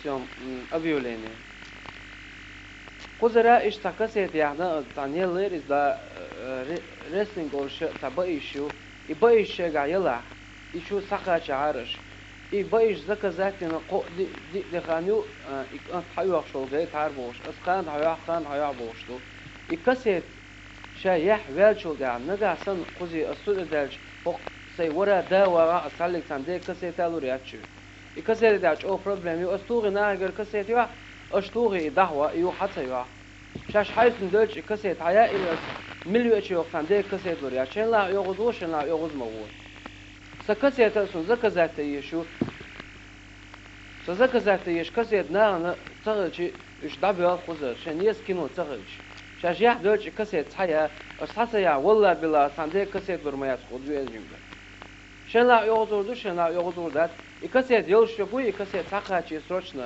question mm, aviolenje. Kuzera e, ish ta kaset jahna ta njeller da wrestling ol shi ta bëjshu i bëjsh ga jela i shu saka çağırış i bëjsh zakazati na qo di di de khanu e, ik an hayu shogay tar bosh as khan hayu khan hayu boshtu. İ kaset شايح والشو قاعد نقع سن قزي السود دالش وق سيورا دا وراء أصلك سندي كسي تالو رياتشو ikasere da cho problemi osturi na gel kasete wa osturi dahwa yu hatsa wa shash haysun dolch ikasete haya il milyo echi yoktan de kasete var ya chenla yoğuzu şenla yoğuz mavu sakasete sun zakazate yeshu. Sakazate yesh kasete na na tsachi ish dabya khuzar şeniye skinu tsachi شاش يحدوش كسيت حيا أصحى يا والله بلا صندوق كسيت برميات خذ جوا الجمله Шенла йогозурду, шенла йогозурдат. И късият йолшо бу, и късият сака, че е срочна.